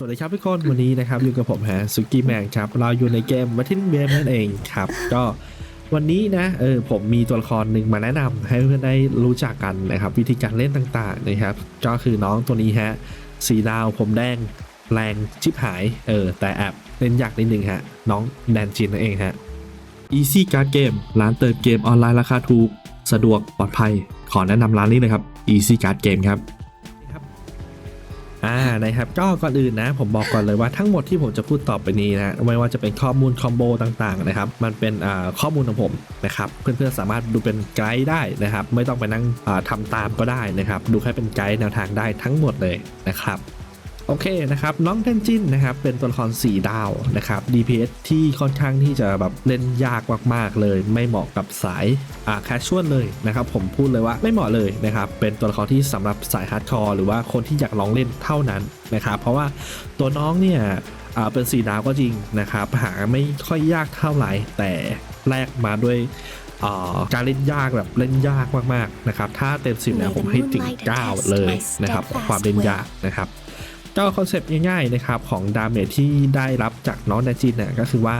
สวัสดีครับทุกคนวันนี้นะครับอยู่กับผมฮะสุกี้แมนครับเราอยู่ในเกมวัตทินเบมนั่นเองครับก็วันนี้นะเออผมมีตัวละครหนึ่งมาแนะนำให้เพื่อนได้รู้จักกันนะครับ วิธีการเล่นต่างๆนะครับ ก็คือน้องตัวนี้ฮะสีดาวผมแดงแรงชิบหายเออแต่แอบเล่นยากนิดนึงฮะน้องแดนจินนั่นเองฮะ Easy Card Game ร้านเติมเกมออนไลน์ราคาถูก สะดวกปลอดภัย ขอแนะนำร้านนี้เลยครับ Easy Card Game ครับ อ่านะครับก็ก่อนอื่นนะผมบอกก่อนเลยว่าทั้งหมดที่ผมจะพูดต่อไปนี้นะไม่ว่าจะเป็นข้อมูลคอมโบต่างๆนะครับมันเป็นข้อมูลของผมนะครับเพื่อนๆสามารถดูเป็นไกด์ได้นะครับ ไม่ต้องไปนั่งทำทำตามก็ได้นะครับ ดูแค่เป็นไกด์แนวทางได้ทั้งหมดเลยนะครับ โอเคนะครับน้องเทนจินนะครับเป็นตัวละคร4ดาวนะครับ DPS ที่ค่อนข้างที่จะแบบเล่นยากมากๆเลย ไม่เหมาะกับสายอ่าแคชชวลเลยนะครับผมพูดเลยว่าไม่เหมาะเลยนะครับเป็นตัวละครที่สำหรับสายฮาร์ดคอร์หรือว่าคนที่อยากลองเล่นเท่านั้นนะครับเพราะว่าตัวน้องเนี่ยอ่าเป็นสีดาวก็จริงนะครับหาไม่ค่อยยากเท่าไหร่แต่แลกมาด้วยการเล่นยากแบบเล่นยากมากๆนะครับถ้าเต็มสิบเนี่ยผมให้ถึง 9 เลยนะครับความเล่นยากนะครับ ก็คอนเซปต์ง่ายๆนะครับของดาเมจที่ได้รับจากน้องดาจินเนี่ยก็คือว่า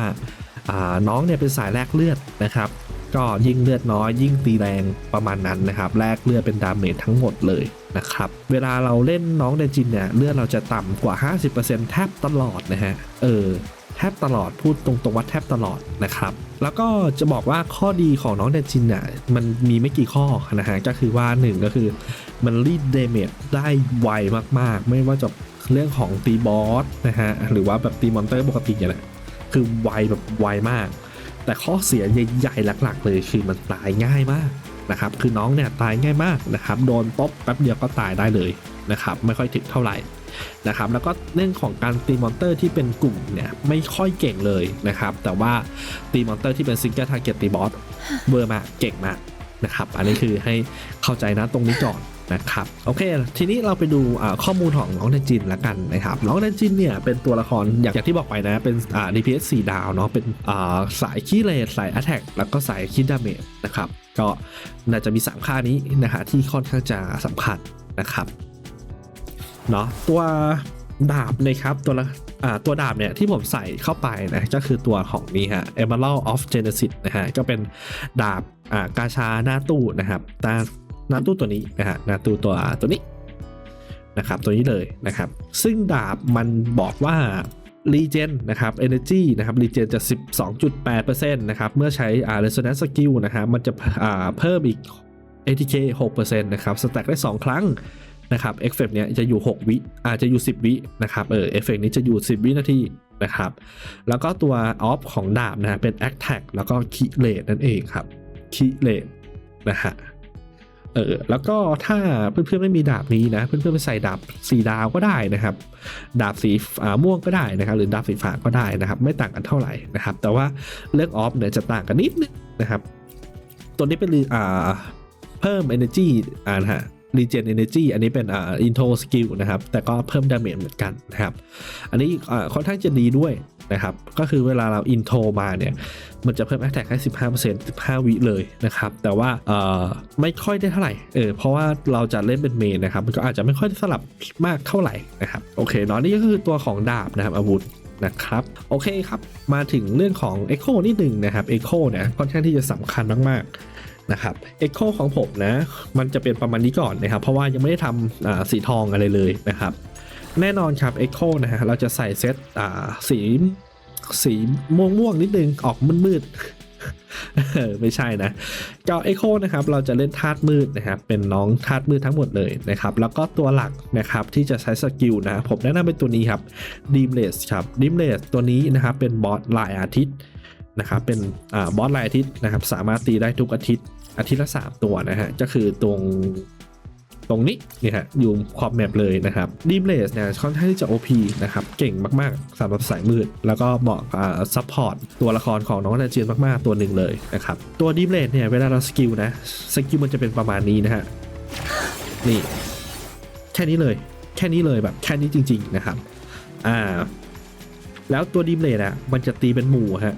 าน้องเนี่ยเป็นสายแลกเลือดนะครับ ก็ยิ่งเลือดน้อย ยิ่งตีแรงประมาณนั้นนะครับแลกเลือดเป็นดาเมจทั้งหมดเลยนะครับเวลาเราเล่นน้องเดจินเนี่ยเลือดเราจะต่ำกว่า 50%แทบตลอดนะฮะเออแทบตลอดพูดตรงๆว่าแทบตลอดนะครับ แล้วก็จะบอกว่าข้อดีของน้องเดจินเนี่ยมันมีไม่กี่ข้อนะฮะก็คือว่าหนึ่งก็คือมันรีดเดเมจได้ไวมากๆ ไม่ว่าจะ เรื่องของตีบอสนะฮะหรือว่าแบบตีมอนเตอร์ปกติเนี่ยแหละคือไวแบบไวมาก แต่ข้อเสียใหญ่ๆหลัก ๆ เลยคือมันตายง่ายมากนะครับคือน้องเนี่ยตายง่ายมากนะครับโดนตบแป๊บเดียวก็ตายได้เลยนะครับไม่ค่อยถึกเท่าไหร่นะครับแล้วก็เรื่องของการตีมอนเตอร์ที่เป็นกลุ่มเนี่ยไม่ค่อยเก่งเลยนะครับแต่ว่าตีมอนเตอร์ที่เป็นซิงเกิลทาร์เก็ตตีบอสเบอร์มากเก่งมากนะครับอันนี้คือให้เข้าใจนะตรงนี้ก่อน นะครับโอเค ทีนี้เราไปดูข้อมูลของน้องเดนจินละกันนะครับน้องเดนจินเนี่ยเป็นตัวละครอย่างที่บอกไปนะเป็น DPS 4 ดาวเนาะเป็นสายคีเลสสาย Attack แล้วก็สายคิดดาเมจนะครับก็น่าจะมี 3 ค่านี้นะฮะที่ค่อนข้างจะสำคัญนะครับเนาะตัวดาบนะครับตัวละตัวดาบเนี่ยที่ผมใส่เข้าไปนะก็คือตัวของนี้ฮะ Emerald of Genesis นะฮะก็เป็นดาบกาชาหน้าตู้นะครับตา หน้าตู้ตัวนี้นะฮะหน้าตู้ตัวตัวนี้นะครับตัวนี้เลยนะครับ ซึ่งดาบมันบอกว่ารีเจนนะครับ Energy นะครับรีเจนจะ 12.8%นะครับเมื่อใช้อ่า Resonance Skill นะครับมันจะอ่าเพิ่มอีก ATK 6%นะครับสแต็กได้ 2 ครั้งนะครับเอฟเฟกต์เนี้ยจะอยู่ 6 วิอาจจะอยู่ 10 วินะครับเออเอฟเฟกต์นี้จะอยู่ 10 วินาทีนะครับแล้วก็ตัวออฟของดาบนะฮะเป็น Attack แล้วก็ k ีเลตนั่นเองครับ k ีเลตนะฮะ เออแล้วก็ถ้าเพื่อนๆไม่มีดาบนี้นะ เพื่อนๆไปใส่ดาบสีดาวก็ได้นะครับ ดาบสีม่วงก็ได้นะครับ หรือดาบสีฟ้าก็ได้นะครับ ไม่ต่างกันเท่าไหร่นะครับ แต่ว่าเลือกออฟเนี่ยจะต่างกันนิดนึงนะครับ ตัวนี้เป็นอ่าเพิ่ม energy อ่านะฮะ regen energy อันนี้เป็นอ่า intro skill นะครับ แต่ก็เพิ่ม damage เหมือนกันนะครับ อันนี้อ่าค่อนข้างจะดีด้วย นะครับ ก็คือเวลาเรา intro มาเนี่ย มันจะเพิ่ม attack ให้15% 15วิเลยนะครับ แต่ว่าเอ่อไม่ค่อยได้เท่าไหร่เออเพราะว่าเราจะเล่นเป็นเมนนะครับ มันก็อาจจะไม่ค่อยสลับมากเท่าไหร่นะครับ โอเคเนาะนี่ก็คือตัวของดาบนะครับอาวุธนะครับโอเคครับมาถึงเรื่องของ Echo นิดหนึ่งนะครับ Echo เนี่ยค่อนข้างที่จะสำคัญมากๆนะครับ Echo ของผมนะมันจะเป็นประมาณนี้ก่อนนะครับ เพราะว่ายังไม่ได้ทำสีทองอะไรเลยนะครับ แน่นอนครับ Echo นะฮะเราจะใส่เซตอ่าสีสีม่วงม่วงนิดนึง ออกมืดๆเออไม่ใช่นะก็ Echo นะครับเราจะเล่นธาตุมืดนะครับเป็นน้องธาตุมืดทั้งหมดเลยนะครับแล้วก็ตัวหลักนะครับที่จะใช้สกิลนะผมแนะนำเป็นตัวนี้ครับ d e e m l e s ครับ d e e m l e s ตัวนี้นะครับเป็นบอสลายอาทิตย์นะครับเป็นอ่าบอสลายอาทิตย์นะครับสามารถตีได้ทุกอาทิตย์อาทิตย์ละ 3 ตัวนะฮะก็คือตรง ตรงนี้นี่ฮะอยู่ขอบแมปเลยนะครับดีมเลสเนี่ยค่อนข้างที่จะ OP นะครับเก่งมากๆสำหรับสายมืด แล้วก็เหมาะกับซัพพอร์ตตัวละครของน้องนาเจียนมากๆตัวหนึ่งเลยนะครับตัวดีมเลสเนี่ยเวลาเราสกิลนะสกิลมันจะเป็นประมาณนี้นะฮะนี่แค่นี้เลย แค่นี้เลยแบบแค่นี้จริง ๆนะครับอ่าแล้วตัวดีมเลสอะมันจะตีเป็นหมู่ฮะ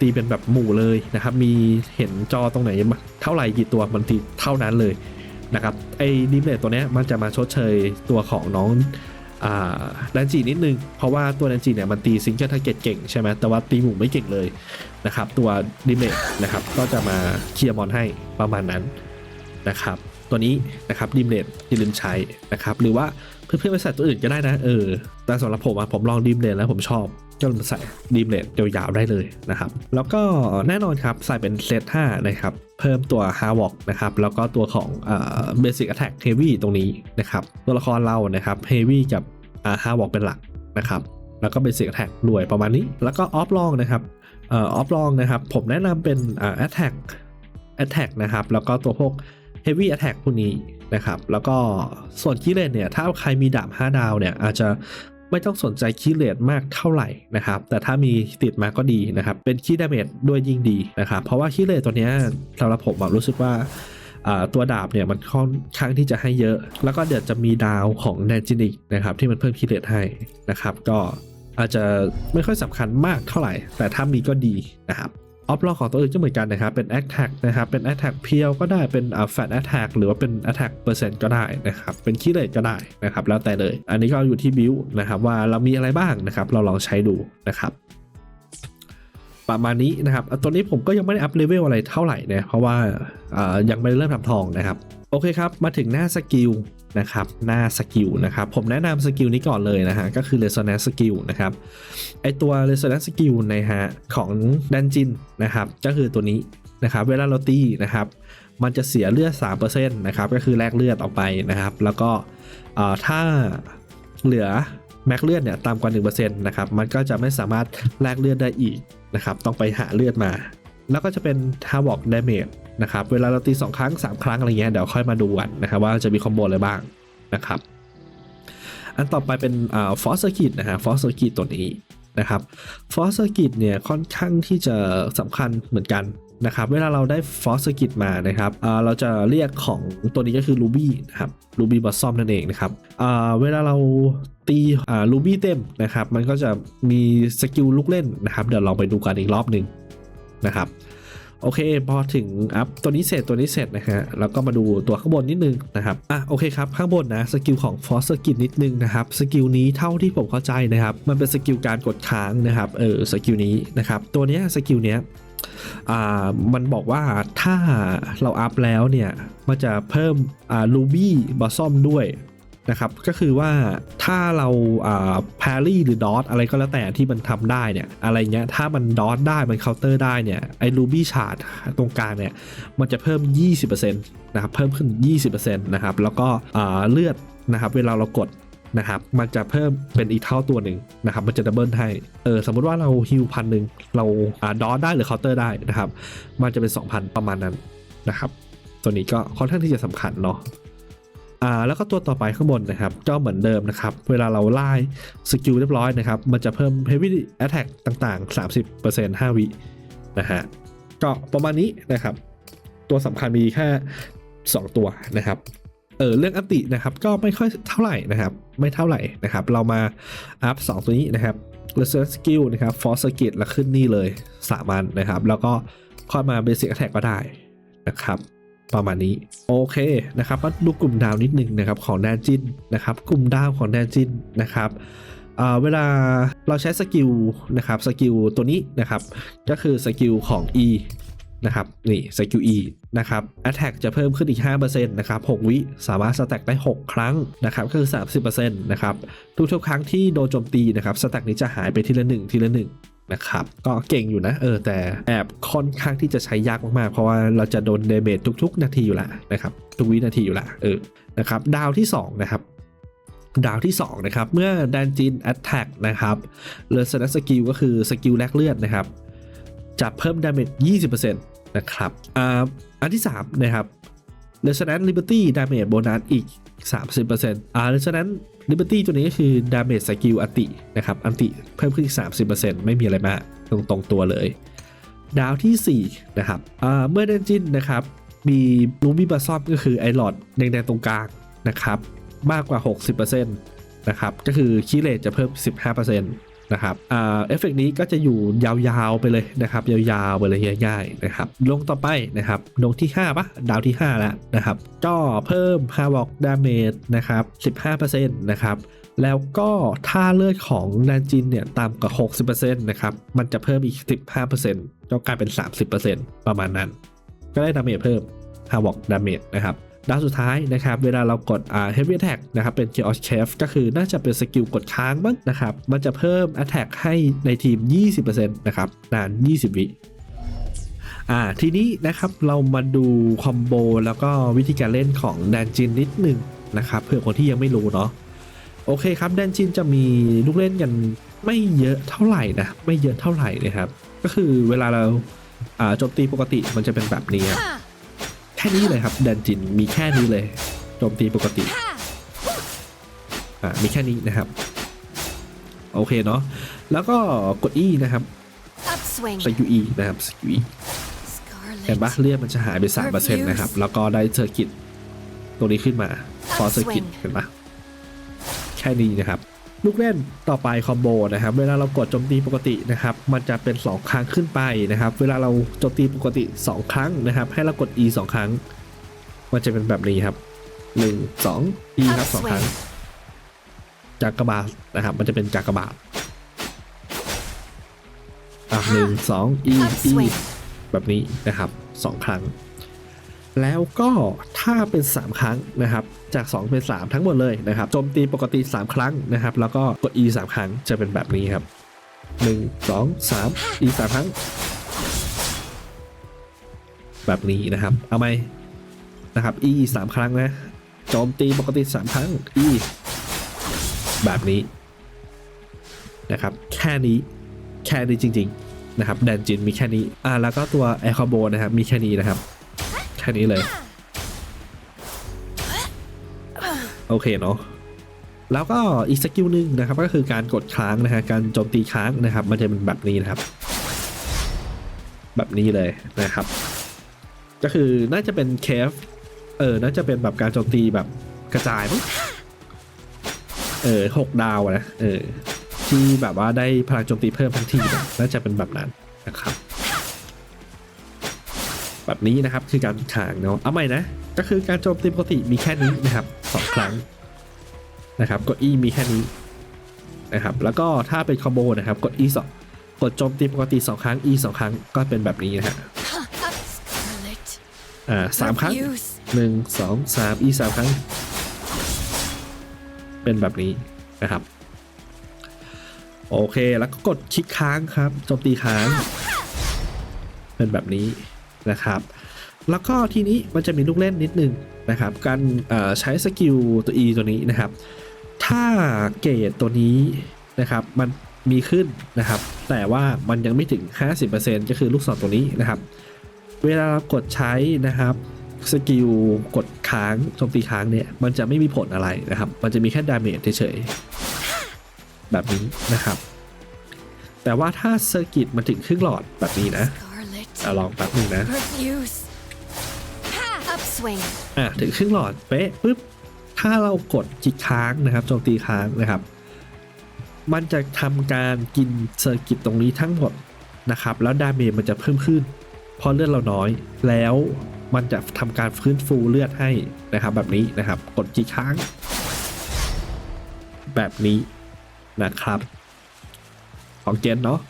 ตีเป็นแบบหมู่เลยนะครับ มีเห็นจอตรงไหนเท่าไหร่กี่ตัวมันตีเท่านั้นเลย นะครับไอ้ดิมเลตตัวนี้มันจะมาชดเชยตัวของน้องอ่าแดนจีนิดนึง เพราะว่าตัวแดนจีเนี่ยมันตีซิงเกิลทาร์เก็ตเก่งใช่ไหมแต่ว่าตีหมู่ไม่เก่งเลยนะครับตัวดิมเมทนะครับก็จะมาเคลียร์มอนให้ประมาณนั้นนะครับตัวนี้นะครับดิมเลดอย่าลืมใช้นะครับหรือว่าเพื่อนๆไปใส่ตัวอื่นก็ได้นะเออแต่สำหรับผมอะผมลองดิมเลดแล้วผมชอบ ก็ใส่ดิมเลดยาวๆได้เลยนะครับ แล้วก็แน่นอนครับใส่เป็นเซต5นะครับ เพิ่มตัว h a r w o k นะครับ แล้วก็ตัวของเบสิ c Attack Heavy ตรงนี้นะครับ ตัวละครเรานะครับ Heavy กับอ่า h a r w o k เป็นหลักนะครับ แล้วก็ Basic Attack ด้วยประมาณนี้ แล้วก็ Off Long นะครับออ Off Long นะครับ ผมแนะนำเป็นอ่า Attack Attack นะครับ แล้วก็ตัวพวก Heavy Attack พวกนี้นะครับ แล้วก็ส่วนคีเลนเนี่ย ถ้าใครมีดาบ 5 ดาวเนี่ย อาจจะ ไม่ต้องสนใจคีเลนมากเท่าไหร่นะครับ แต่ถ้ามีติดมาก็ดีนะครับ เป็นคีดาเมจด้วยยิ่งดีนะครับ เพราะว่าคีเลนตัวนี้สำหรับผมรู้สึกว่าตัวดาบเนี่ยมันค่อนข้างที่จะให้เยอะ แล้วก็เดี๋ยวจะมีดาวของแนจินิกนะครับที่มันเพิ่มคีเลนให้นะครับ ก็อาจจะไม่ค่อยสำคัญมากเท่าไหร่ แต่ถ้ามีก็ดีนะครับ ออฟลอของตัวอื่นก็เหมือนกันนะครับ เป็น Attack นะครับ เป็น Attack เพียวก็ได้ เป็นอ่า Fat Attack หรือว่าเป็น Attack เปอร์เซ็นต์ก็ได้นะครับ เป็นคีเลตก็ได้นะครับ แล้วแต่เลย อันนี้ก็อยู่ที่บิวนะครับว่าเรามีอะไรบ้างนะครับ เราลองใช้ดูนะครับประมาณนี้นะครับตัวนี้ผมก็ยังไม่ได้อัพเลเวลอะไรเท่าไหร่นะ เพราะว่ายังไม่ได้เริ่มทำทองนะครับ โอเคครับ มาถึงหน้าสกิลนะครับ หน้าสกิลนะครับ ผมแนะนำสกิลนี้ก่อนเลยนะฮะ ก็คือ Resonance Skill นะครับ ไอตัว Resonance Skill นะฮะของดันจินนะครับ ก็คือตัวนี้นะครับ เวลาเราตีนะครับ มันจะเสียเลือด 3%นะครับ ก็คือแลกเลือดออกไปนะครับ แล้วก็ถ้าเหลือแม็กเลือดเนี่ยต่ำกว่า1%นะครับ มันก็จะไม่สามารถแลกเลือดได้อีกนะครับ ต้องไปหาเลือดมา แล้วก็จะเป็น h a v o k Damage นะครับเวลาเราตี 2 ครั้ง 3 ครั้งอะไรเงี้ยเดี๋ยวค่อยมาดูกันนะครับว่าจะมีคอมโบอะไรบ้างนะครับอันต่อไปเป็นฟอสเซอร์กิตนะฮะฟอสเซอร์กิตตัวนี้นะครับฟอสเซอร์กิตเนี่ยค่อนข้างที่จะสำคัญเหมือนกันนะครับเวลาเราได้ฟอสเซอร์กิตมานะครับเราจะเรียกของตัวนี้ก็คือ Ruby นะครับ Ruby Blossom นั่นเองนะครับเวลาเราตีอ่า Ruby เต็มนะครับมันก็จะมีสกิลลูกเล่นนะครับเดี๋ยวลองไปดูกันอีกรอบหนึ่งนะครับ โอเค พอถึงอัพตัวนี้เสร็จตัวนี้เสร็จนะฮะแล้วก็มาดูตัวข้างบนนิดนึงนะครับอะโอเคครับข้างบนนะสกิลของฟอสกิลนิดนึงนะครับสกิลนี้เท่าที่ผมเข้าใจนะครับ มันเป็นสกิลการกดค้างนะครับเออสกิลนี้นะครับตัวเนี้ยสกิลเนี้ยอ่ามันบอกว่าถ้าเราอัพแล้วเนี่ย มันจะเพิ่มอ่าลูบี้บอสซอมด้วย นะครับก็คือว่าถ้าเราอ่าแพรี่หรือดอทอะไรก็แล้วแต่ที่มันทำได้เนี่ยอะไรเงี้ยถ้ามันดอทได้มันเคาน์เตอร์ได้เนี่ยไอ้รูบี้ชาร์ดตรงกลางเนี่ยมันจะเพิ่ม 20%นะครับเพิ่มขึ้น 20%นะครับแล้วก็เลือดนะครับเวลาเรากดนะครับมันจะเพิ่มเป็นอีกเท่าตัวหนึ่งนะครับมันจะดับเบิลให้เออสมมุติว่าเราฮิวพันหนึ่งเราอ่าดอทได้หรือเคาน์เตอร์ได้นะครับมันจะเป็น 2,000 ประมาณนั้นนะครับตัวนี้ก็ค่อนข้างที่จะสำคัญเนาะ อ่าแล้วก็ตัวต่อไปข้างบนนะครับก็เหมือนเดิมนะครับ เวลาเราไล่สกิลเรียบร้อยนะครับ มันจะเพิ่ม heavy attack ต่างๆ 30% 5 วินะฮะก็ประมาณนี้นะครับ ตัวสำคัญมีแค่ 2 ตัวนะครับเออเรื่องอัตินะครับก็ไม่ค่อยเท่าไหร่นะครับ ไม่เท่าไหร่นะครับ เรามาอัพ2ตัวนี้นะครับ research skill นะครับ force skill แล้วขึ้นนี่เลยสามัญนะครับ แล้วก็ค่อยมา basic attack ก็ได้นะครับ ประมาณนี้โอเคนะครับมาดูกลุ่มดาวนิดนึงนะครับของแดนจินนะครับกลุ่มดาวของแดนจินนะครับเวลาเราใช้สกิลนะครับสกิลตัวนี้นะครับก็คือสกิลของ E นะครับนี่สกิล E นะครับ Attack จะเพิ่มขึ้นอีก 5%นะครับ6วิสามารถสแต็กได้ 6 ครั้งนะครับก็คือ 30%นะครับทุกๆครั้งที่โดนโจมตีนะครับสแต็กนี้จะหายไปทีละ 1 ทีละ 1 นะครับ ก็เก่งอยู่นะ เออ แต่แอบค่อนข้างที่จะใช้ยากมากๆ เพราะว่าเราจะโดนเดเมจทุก ๆ นาทีอยู่ละนะครับ ทุกวินาทีอยู่ละเออ นะครับ ดาวที่ 2 นะครับดาวที่ 2 นะครับ เมื่อดันจินแอตแทกนะครับเลเซนสกิลก็คือสกิลแลกเลือดนะครับ จะเพิ่มดาเมจ20%นะครับอ่าอันที่ 3 นะครับ Resonance Liberty Damage Bonus อีก 30%อ่า Resonance Liberty ตัวนี้ก็คือ Damage Skill อันตินะครับอันติเพิ่มขึ้นอีก 30%ไม่มีอะไรมากตรงตรงตัวเลย ดาวที่ 4 นะครับเมื่อเดนจินนะครับ มีลูบี้บาซอมก็คือไอหลอดแดงๆตรงกลางนะครับ มากกว่า 60%นะครับ ก็คือคีเลตจะเพิ่ม 15% นะครับอ่าเอฟเฟกนี้ก็จะอยู่ยาวๆไปเลยนะครับ ยาวๆไปเลยง่ายๆนะครับลงต่อไปนะครับลงที่5ปะดาวที่ 5 แล้วนะครับ ก็เพิ่ม h a v o k Damage นะครับ 15%นะครับแล้วก็ถ้าเลือดของแดนจินเนี่ยต่ำกว่า 60%นะครับ มันจะเพิ่มอีก 15%ก็กลายเป็น 30%ประมาณนั้น ก็ได้ดาเมจเพิ่มฮาวอกดาเมจนะครับ ด้านสุดท้ายนะครับเวลาเรากดอ่า heavy attack นะครับเป็น chaos chef ก็คือน่าจะเป็นสกิลกดค้างบ้างนะครับ มันจะเพิ่ม attack ให้ในทีม 20%นะครับนาน 20 วิอ่าทีนี้นะครับเรามาดูคอมโบแล้วก็วิธีการเล่นของแดนจินนิดหนึ่งนะครับเผื่อคนที่ยังไม่รู้เนาะโอเคครับแดนจินจะมีลูกเล่นกันไม่เยอะเท่าไหร่นะไม่เยอะเท่าไหร่นะครับ ก็คือเวลาเราอ่าโจมตีปกติมันจะเป็นแบบนี้ แค่นี้เลยครับแดนจินมีแค่นี้เลยโจมตีปกติอ่ามีแค่นี้นะครับ โอเคเนาะแล้วก็กด E นะครับ Upswing. สกิล E นะครับสกิล E เห็นปะ Scarlet. เลือดมันจะหายไปสามเปอร์เซ็นต์นะครับ แล้วก็ได้เซอร์กิตตัวนี้ขึ้นมาฟอร์เซอร์กิตเห็นปะแค่นี้นะครับ ลูกเล่นต่อไปคอมโบนะครับเวลาเรากดโจมตีปกตินะครับมันจะเป็น 2 ครั้งขึ้นไปนะครับ เวลาเราโจมตีปกติ 2 ครั้งนะครับ ให้เรากด E 2 ครั้ง มันจะเป็นแบบนี้ครับ 1 2 E ครับสองครั้งจากกระบาดนะครับ มันจะเป็นจากกระบาดอะหนึ่งสอง E E Upswing. แบบนี้นะครับสองครั้ง แล้วก็ถ้าเป็น 3 ครั้งนะครับ จาก 2 เป็น 3 ทั้งหมดเลยนะครับโจมตีปกติ 3 ครั้งนะครับ แล้วก็กด E 3 ครั้งจะเป็นแบบนี้ครับ 1 2 3 E 3 ครั้ง แบบนี้นะครับ เอาไหมนะครับ E 3 ครั้งนะโจมตีปกติ 3 ครั้ง E แบบนี้นะครับ แค่นี้แค่นี้จริง ๆ นะครับแดนจินมีแค่นี้อ่าแล้วก็ตัวแอร์คอโบนะครับมีแค่นี้นะครับ ค่นี้เลย โอเคเนาะแล้วก็อีกสกิลหนึ่งนะครับก็คือการกดค้างนะฮะการโจมตีค้างนะครับ มันจะเป็นแบบนี้นะครับ แบบนี้เลยนะครับ ก็คือน่าจะเป็นเคฟเออน่าจะเป็นแบบการโจมตีแบบกระจายมั้งเออหกดาวนะเออที่แบบว่าได้พลังโจมตีเพิ่มทั้งทีน่าจะเป็นแบบนั้นนะครับ แบบนี้นะครับ คือการขางเนาะเอาใหม่นะ ก็คือการโจมตีปกติมีแค่นี้นะครับสองครั้งนะครับกด E มีแค่นี้นะครับแล้วก็ถ้าเป็นคอมโบนะครับกด E สองกดโจมตีปกติสองครั้ง E สองครั้งก็เป็นแบบนี้นะฮะอ่าสามครั้ง Refuse. หนึ่งสองสาม E สามครั้ง เป็นแบบนี้นะครับ โอเคแล้วก็กดคลิกค้างครับโจมตีค้าง เป็นแบบนี้ นะครับ แล้วก็ทีนี้มันจะมีลูกเล่นนิดนึงนะครับ การใช้สกิลตัว E ตัวนี้นะครับ ถ้าเกรดตัวนี้นะครับมันมีขึ้นนะครับ แต่ว่ามันยังไม่ถึง 50%ก็คือลูกศรตัวนี้นะครับ เวลาเรากดใช้นะครับสกิลกดค้างโจมตีค้างเนี่ยมันจะไม่มีผลอะไรนะครับ มันจะมีแค่ดาเมจเฉยๆแบบนี้นะครับ แต่ว่าถ้าเซอร์กิตมันถึงครึ่งหลอดแบบนี้นะ Scarlet. อะลองแป๊บหนึงนะ Refuse. Upswing. อะถึงครึ่งหลอดเป๊ะปุ๊บถ้าเรากดคลิกค้างนะครับโจมตีค้างนะครับ มันจะทำการกินเซอร์กิตตรงนี้ทั้งหมดนะครับ แล้วดาเมจมันจะเพิ่มขึ้นเพราะเลือดเราน้อย แล้วมันจะทำการฟื้นฟูเลือดให้นะครับ แบบนี้นะครับ กดคลิกค้าง แบบนี้นะครับ ของเจนเนาะ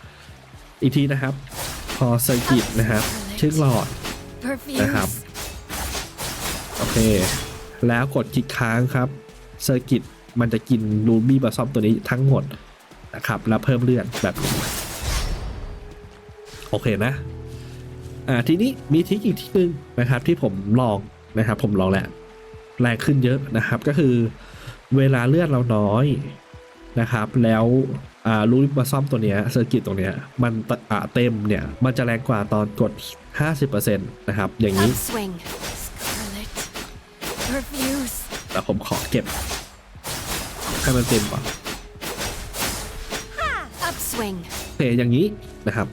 อีกทีนะครับ พอเซอร์กิตนะครับครึ่งหลอดนะครับ โอเค แล้วกดคลิกค้างครับเซอร์กิตมันจะกินรูบี้บาซอมตัวนี้ทั้งหมดนะครับ แล้วเพิ่มเลือดแบบนี้โอเคนะ อ่าทีนี้มีทิคอีกที่นึงนะครับ ที่ผมลองนะครับ ผมลองแหล้วแรงขึ้นเยอะนะครับ ก็คือเวลาเลือดเราน้อยนะครับ แล้ว อ่ารูบี้บาซอมตัวเนี้ยเซอร์กิตตรงเนี้ยมันอ่าเต็มเนี่ย มันจะแรงกว่าตอนกด 50%นะครับ อย่างนี้ Upswing. Scarlet. Refuse. แต่ผมขอเก็บ ให้มันเต็มก่อน Upswing. โอเคอย่างนี้นะครับ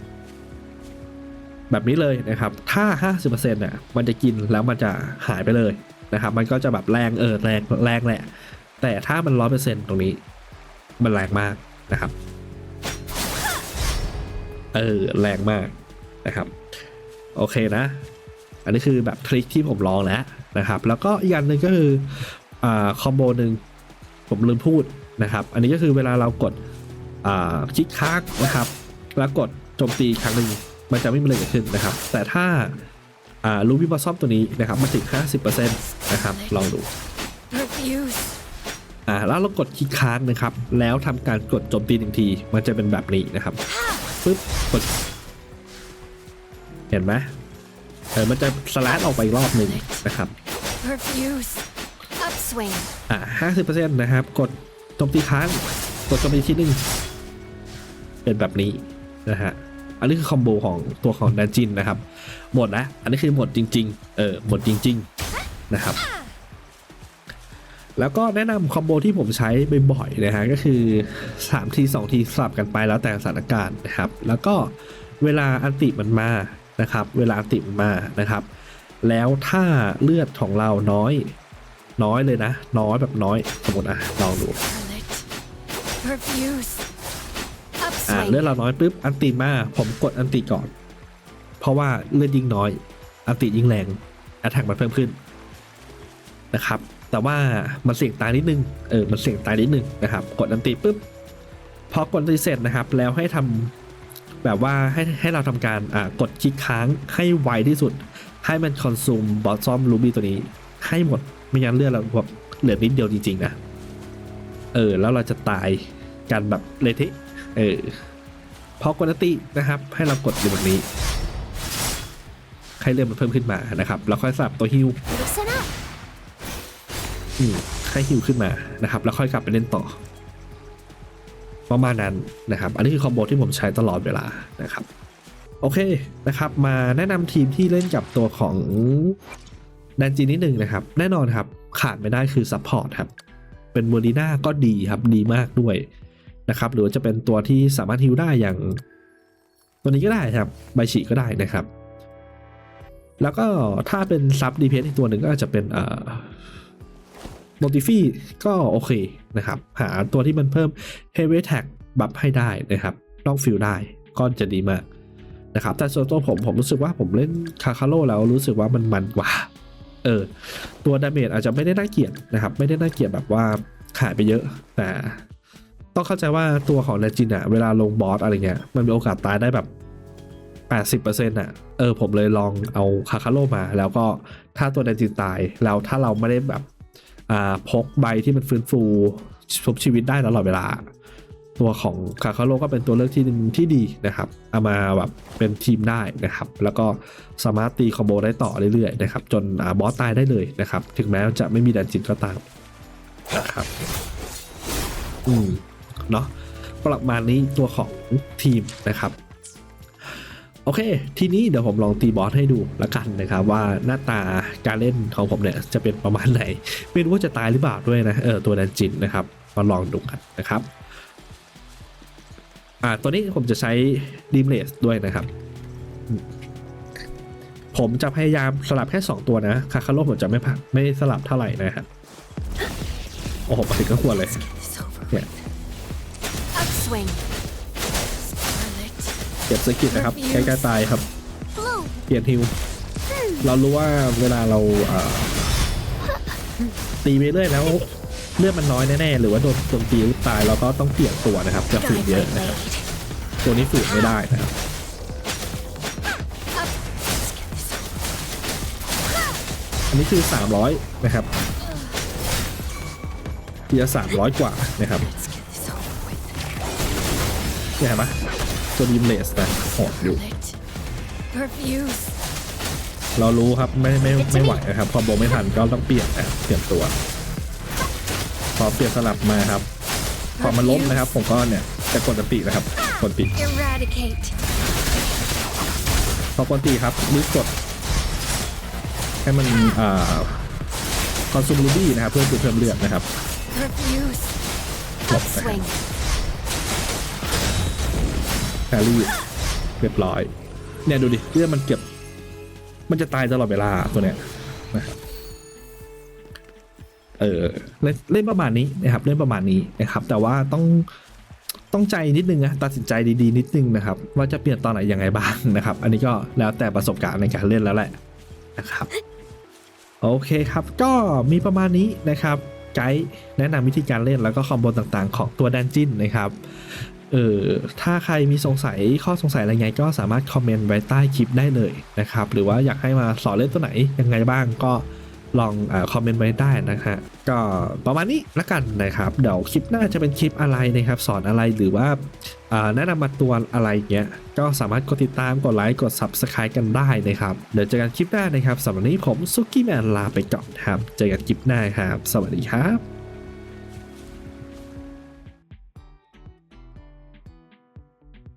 แบบนี้เลยนะครับ ถ้า 50%น่ะมันจะกินแล้วมันจะหายไปเลยนะครับ มันก็จะแบบแรงเออแรงแรงแหละ แต่ถ้ามัน 100%ตรงนี้ มันแรงมาก นะครับ เออแรงมากนะครับ โอเคนะ อันนี้คือแบบทริคที่ผมลองแล้วนะครับ แล้วก็อีกอันหนึ่งก็คืออ่าคอมโบหนึ่งผมลืมพูดนะครับ อันนี้ก็คือเวลาเรากดอ่าคลิกค้างนะครับ แล้วกดโจมตีครั้งหนึ่งมันจะไม่มีอะไรเกิดขึ้นนะครับ แต่ถ้าอ่าลูบี้บอสซอมตัวนี้นะครับมันติด50%นะครับ ลองดู Refuse. อ่าแล้วเรากดคลิกค้างนะครับ แล้วทำการกดโจมตีหนึ่งที มันจะเป็นแบบนี้นะครับปึ๊บกด เห็นไหมเออมันจะสลัดออกไปอีกรอบหนึ่งนะครับ Refuse. Upswing. อ่าห้าสิบเปอร์เซ็นต์นะครับ กดโจมตีค้าง กดโจมตีที่หนึ่งเป็นแบบนี้นะฮะอันนี้คือคอมโบของตัวของดันจินนะครับ หมดนะ อันนี้คือหมดจริง ๆ เออหมดจริง ๆ นะครับ แล้วก็แนะนำคอมโบที่ผมใช้บ่อยๆนะฮะก็คือ 3 ที 2 ทีสลับกันไปแล้วแต่สถานการณ์นะครับ แล้วก็เวลาอันติมันมานะครับ เวลาอันติมันมานะครับ แล้วถ้าเลือดของเราน้อย น้อยเลยนะ น้อยแบบน้อยสมมติอะลองดู Scarlet. Refuse. อ่า Upswing. เลือดเราน้อยปุ๊บอันติมาผมกดอันติก่อน เพราะว่าเลือดยิ่งน้อย อันติยิ่งแรงอัตแทกมันเพิ่มขึ้นนะครับ แต่ว่ามันเสี่ยงตายนิดนึง เออ มันเสี่ยงตายนิดนึงนะครับ กดอันติปุ๊บ พอกดอันติเสร็จนะครับ แล้วให้ทำแบบว่าให้ให้เราทำการอ่ากดคลิกค้างให้ไวที่สุด ให้มันคอนซูมบอสซอมลูบี้ตัวนี้ ให้หมด ไม่งั้นเลือดเราแบบเหลือนิดเดียวจริงๆนะ เออ แล้วเราจะตายกันแบบเละเทะ เออ พอกดอันตินะครับ ให้เรากดอยู่แบบนี้ให้เลือนมันเพิ่มขึ้นมานะครับ แล้วค่อยสับตัวฮิว ให้ฮิวขึ้นมานะครับ แล้วค่อยกลับไปเล่นต่อ ประมาณนั้นนะครับ อันนี้คือคอมโบที่ผมใช้ตลอดเวลานะครับ โอเคนะครับ มาแนะนำทีมที่เล่นกับตัวของดันจีนิดหนึ่งนะครับ แน่นอนครับ ขาดไม่ได้คือซัพพอร์ตครับ เป็นมูดีน่าก็ดีครับดีมากด้วยนะครับ หรือจะเป็นตัวที่สามารถฮิวได้อย่างตัวนี้ก็ได้ครับใบฉีก็ได้นะครับ แล้วก็ถ้าเป็นซับดีเพสอีกตัวหนึ่งก็อาจจะเป็นเอ่อ โมติฟี่ก็โอเคนะครับ หาตัวที่มันเพิ่ม Heavy Attack บัฟให้ได้นะครับลองฟิลได้ก็จะดีมากนะครับแต่ส่วนตัวผมผมรู้สึกว่าผมเล่นคาคาโ o แล้วรู้สึกว่ามันมันกว่าเออตัวดาเมจอาจจะไม่ได้น่าเกลียดนะครับ ไม่ได้น่าเกลียดแบบว่าขายไปเยอะ แต่ต้องเข้าใจว่าตัวของเลจินอะเวลาลงบอสอะไรเงี้ยมันมีโอกาสตายได้แบบ80%อะเออผมเลยลองเอาคาคาโ o มา แล้วก็ถ้าตัวเลจินตายแล้วถ้าเราไม่ได้แบบ พกใบที่มันฟื้นฟูชุบชีวิตได้ตลอดเวลา ตัวของคาคาโ o ก็เป็นตัวเลือกที่หนึ่งที่ดีนะครับ เอามาแบบเป็นทีมได้นะครับ แล้วก็สามารถตีคอมโบได้ต่อเรื่อยๆนะครับ จนอบอสตายได้เลยนะครับ ถึงแม้จะไม่มีดันจินก็ตามนะครับอืมเนาะประมาณนี้ตัวของทีมนะครับ โอเค ทีนี้เดี๋ยวผมลองตีบอสให้ดูละกันนะครับ ว่าหน้าตาการเล่นของผมเนี่ยจะเป็นประมาณไหน ไม่รู้ว่าจะตายหรือเปล่าด้วยนะเออตัวดันจินนะครับมาลองดูกันนะครับอ่าตัวนี้ผมจะใช้ดีมเลสด้วยนะครับ ผมจะพยายามสลับแค่ 2 ตัวนะคาคาโลผมจะไม่พักไม่สลับเท่าไหร่นะครับโอ้โหมาถึงก็ควรเลย This over. Yeah. Upswing. Scarlet. เก็บสกิลนะครับใกล้ๆตายครับ Blue. เปลี่ยนฮิวเรารู้ว่าเวลาเราเอ่อตีไปเรื่อยแล้วเลือดมันน้อยแน่ๆหรือว่าโดนโจมตีตายเราก็ต้องเปลี่ยนตัวนะครับจะฝืน Guide เยอะ my นะครับ blade. ตัวนี้ฝืนไม่ได้นะครับ Up. Let's get this over. อันนี้คือ 300 นะครับทีละ300 กว่านะครับ Let's get this over with. เนี่ยเห็นไหม ตัวดีมเลสนะโหดอยู่ Scarlet. Refuse. เรารู้ครับไม่ไม่ไม่ไหวนะครับคอมโบไม่ทันก็ต้องเปลี่ยนนะครับเปลี่ยนตัว พอเปลี่ยนสลับมาครับ พอมันล้มนะครับ ผมก็เนี่ยจะกดอันตินะครับ กดปิด Eradicate. พอกดตีครับรีบกด ให้มันอ่าคอนซูมรูบี้นะครับ เพื่อจะเพิ่มเลือดนะครับ Refuse. Lop Upswing. แครี่ เรียบร้อย เนี่ยดูดิเลือดมันเก็บ มันจะตายตลอดเวลาตัวเนี้ยนะครับเออเล่นเล่นประมาณนี้นะครับเล่นประมาณนี้นะครับ แต่ว่าต้องต้องใจนิดนึงนะตัดสินใจดีๆ นิดนึงนะครับ ว่าจะเปลี่ยนตอนไหนยังไงบ้างนะครับ อันนี้ก็แล้วแต่ประสบการณ์ในการเล่นแล้วแหละนะครับโอเคครับก็มีประมาณนี้นะครับไกด์แนะนำวิธีการเล่นแล้วก็คอมโบต่างๆ ของตัวดันจินนะครับ เออถ้าใครมีสงสัยข้อสงสัยอะไรไงก็สามารถคอมเมนต์ไว้ใต้คลิปได้เลยนะครับ หรือว่าอยากให้มาสอนเล่นตัวไหนยังไงบ้างก็ลองอคอมเมนต์ไว้ได้นะฮะก็ประมาณนี้ละกันนะครับ เดี๋ยวคลิปหน้าจะเป็นคลิปอะไรนะครับ สอนอะไรหรือว่าแนะนำมาตัวอะไรเงี้ย ก็สามารถกดติดตามกดไลค์กด Subscribe กันได้นะครับ เดี๋ยวเจอกันคลิปหน้านะครับสำหรับวันนี้ผมซุกี้แมนลาไปก่อนครับ เจอกันคลิปหน้าครับ สวัสดีครับ